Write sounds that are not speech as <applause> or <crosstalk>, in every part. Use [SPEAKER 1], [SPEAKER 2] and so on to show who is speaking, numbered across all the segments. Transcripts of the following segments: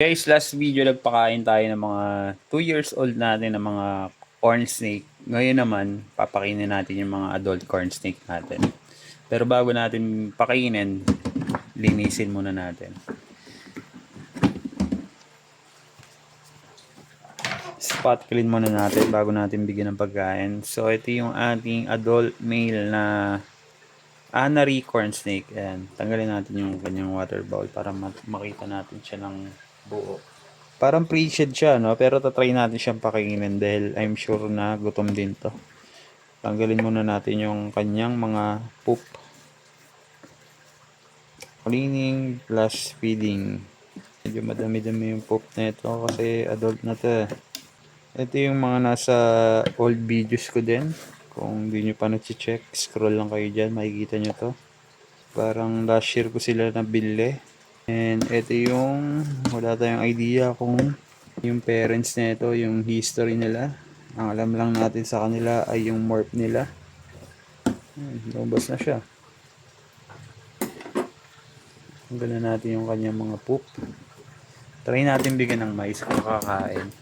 [SPEAKER 1] Guys, last video nagpakain tayo ng mga 2 years old natin ng mga corn snake. Ngayon naman, papakainin natin yung mga adult corn snake natin. Pero bago natin pakainin, linisin muna natin. Spot clean muna natin bago natin bigyan ng pagkain. So, ito yung ating adult male na Anary corn snake. Ayan. Tanggalin natin yung kanyang water bowl para makita natin siya ng buo. Parang pre-shed siya, no? Pero tatry natin siyang pakainin dahil I'm sure na gutom din to. Tanggalin muna natin yung kanyang mga poop. Cleaning plus feeding. Medyo madami-dami yung poop na ito kasi adult na to. eh. Ito yung mga nasa old videos ko din. Kung hindi nyo pa na-check, scroll lang kayo dyan, makikita nyo to. Parang last year ko sila nabili. And ito yung, wala tayong idea kung yung parents nito, yung history nila. Ang alam lang natin sa kanila ay yung morph nila. Hmm, lumabas na siya. Tanggalan natin yung kanyang mga poop. Try natin bigyan ng mais kung kakain.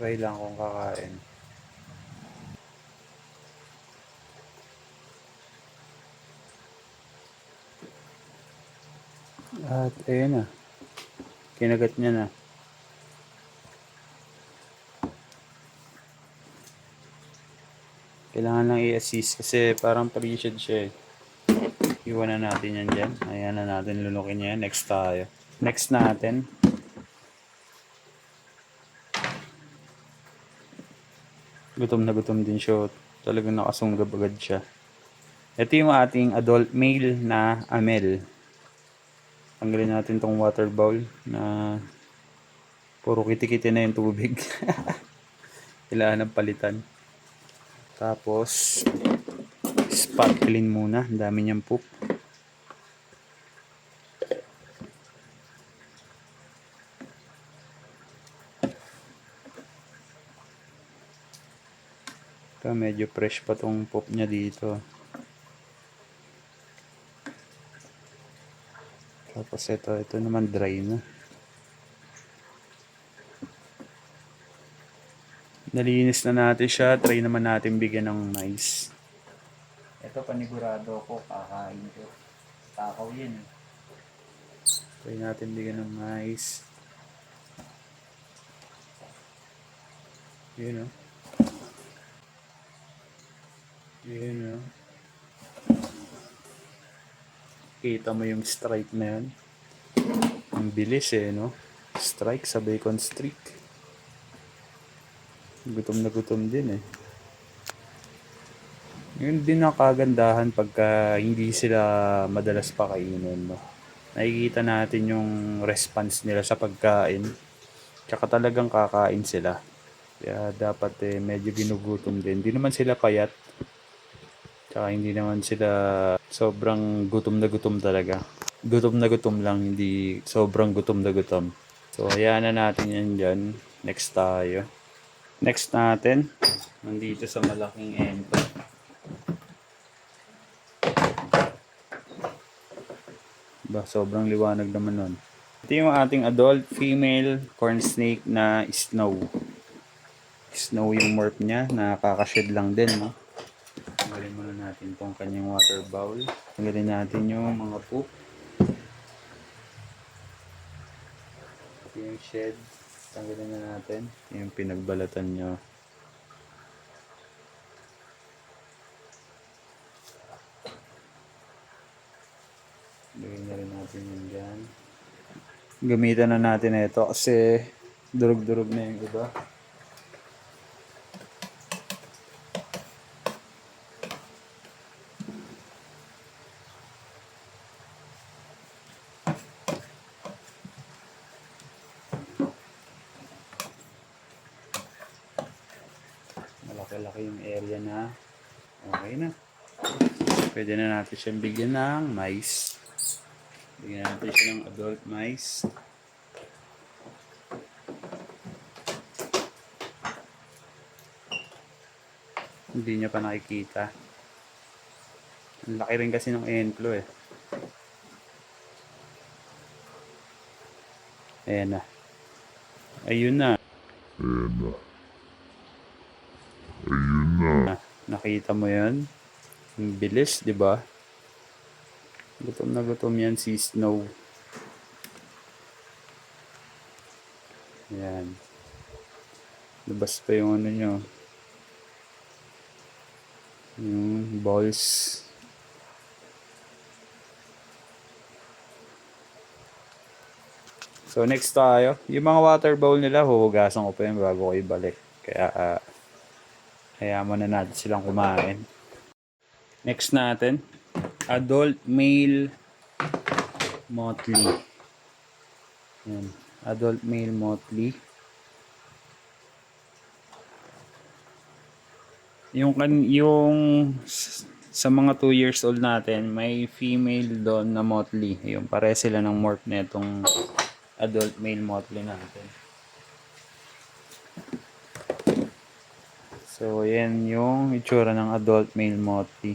[SPEAKER 1] Try lang kung kakain. At ayun na. Kinagat niya na. Kailangan lang i-assist kasi parang pre-shed siya eh. Iwan na natin yan dyan. Ayan na natin lulukin yan. Next tayo. Next natin. Gutom na gutom din siya. Talagang nakasunggab agad siya. Ito yung ating adult male na amel. Tanggalin natin tong water bowl na puro kitikiti na yung tubig. <laughs> Kailangan ng palitan. Tapos, spot clean muna. Ang dami niyang poop. Ito, medyo fresh pa tong poop niya dito. Tapos ito, ito naman dry na. Nalinis na natin siya. Try naman natin bigyan ng mais. Ito panigurado ko, kakain ko. Takaw yan. eh. Try natin bigyan ng mais. Yun o. Yun o. Kita mo yung strike na yan. Ang bilis eh, no? Strike sa bacon streak. Gutom na gutom din eh. Yun din ang kagandahan pagka hindi sila madalas pakainin, no? Nakikita natin yung response nila sa pagkain. Tsaka talagang kakain sila. Kaya dapat eh, medyo ginugutom din. Hindi naman sila payat. Tsaka hindi naman sila sobrang gutom na gutom talaga. Gutom na gutom lang, hindi sobrang gutom na gutom. So, hayaan na natin yan dyan. Next tayo. Next natin, nandito sa malaking ento. Ba, sobrang liwanag naman nun. Ito yung ating adult female corn snake na snow. Snow yung morph niya, nakakashed lang din, no? Tanggalin muna natin tong kanyang water bowl. Tanggalin natin yung mga poop. Yung shed. Tanggalin na natin. Yung pinagbalatan nyo. Lagyan na rin natin yun dyan. Gamitan na natin ito kasi durug-durug na yung iba. Malaki-laki yung area na okay na. Pwede na natin siyang bigyan ng mais. Bigyan natin siya ng adult mais. Hindi niya pa nakikita. Ang laki rin kasi ng enclo eh. Ayan na. Ayun na. Na, nakita mo yan? Ang bilis, di ba? Gutom na gutom yan si Snow. Yan. Labas pa yung ano nyo. Yung balls. So next tayo, yung mga water bowl nila, huhugasan ko pa yun bago ko ibalik. Kaya, uh, kaya mo na natin silang kumain. Next natin, adult male motley. Yan. Adult male motley. Yung kan yung sa mga 2 years old natin, may female doon na motley. Yung pare sila ng morph netong adult male motley natin. So, yan yung itsura ng adult male motley.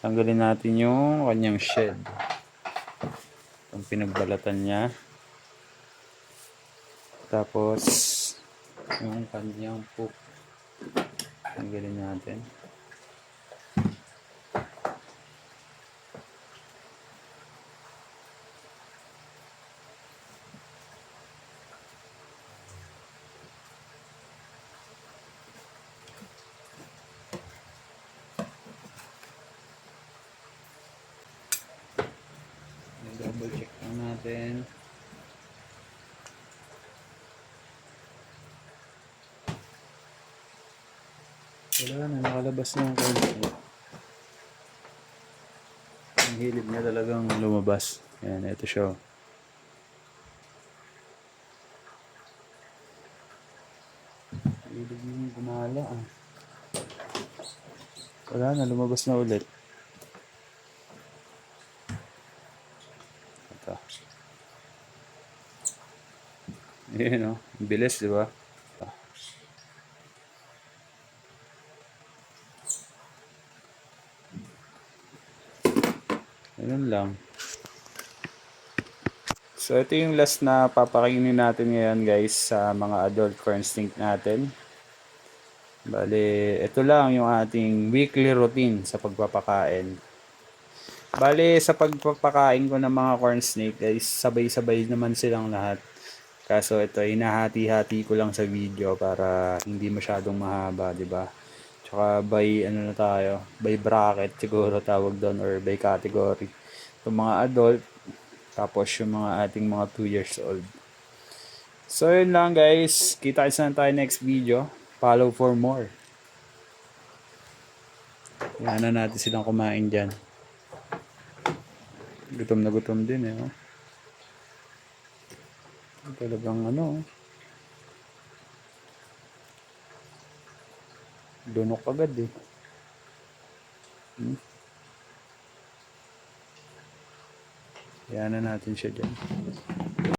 [SPEAKER 1] Tanggalin natin yung kanyang shed. Itong pinagbalatan niya. Tapos, yung kanyang poop. Tanggalin natin. Double check lang natin. Wala na, nakalabas na yung card. Ang hilig niya talagang lumabas. Yan, ito siya. Hilig niya gumala ah. Wala na, lumabas na ulit. Ito. Ayan o, bilis di ba? Ganun lang. So ito yung last na papakainin natin ngayon guys sa mga adult corn snake natin. Bale, ito lang yung ating weekly routine sa pagpapakain. Bale, sa pagpapakain ko ng mga corn snake guys, sabay-sabay naman silang lahat. Kaso ito, hinahati-hati ko lang sa video para hindi masyadong mahaba, di ba? Tsaka by, ano na tayo, by bracket siguro tawag doon or by category. Itong mga adult, tapos yung mga ating mga 2 years old. So yun lang guys, kita isa na tayo next video. Follow for more. Yan na natin silang kumain dyan. Gutom na gutom din eh. Oh. Talagang ano. oh. Dunok agad eh. Hmm? Yan na natin siya dyan.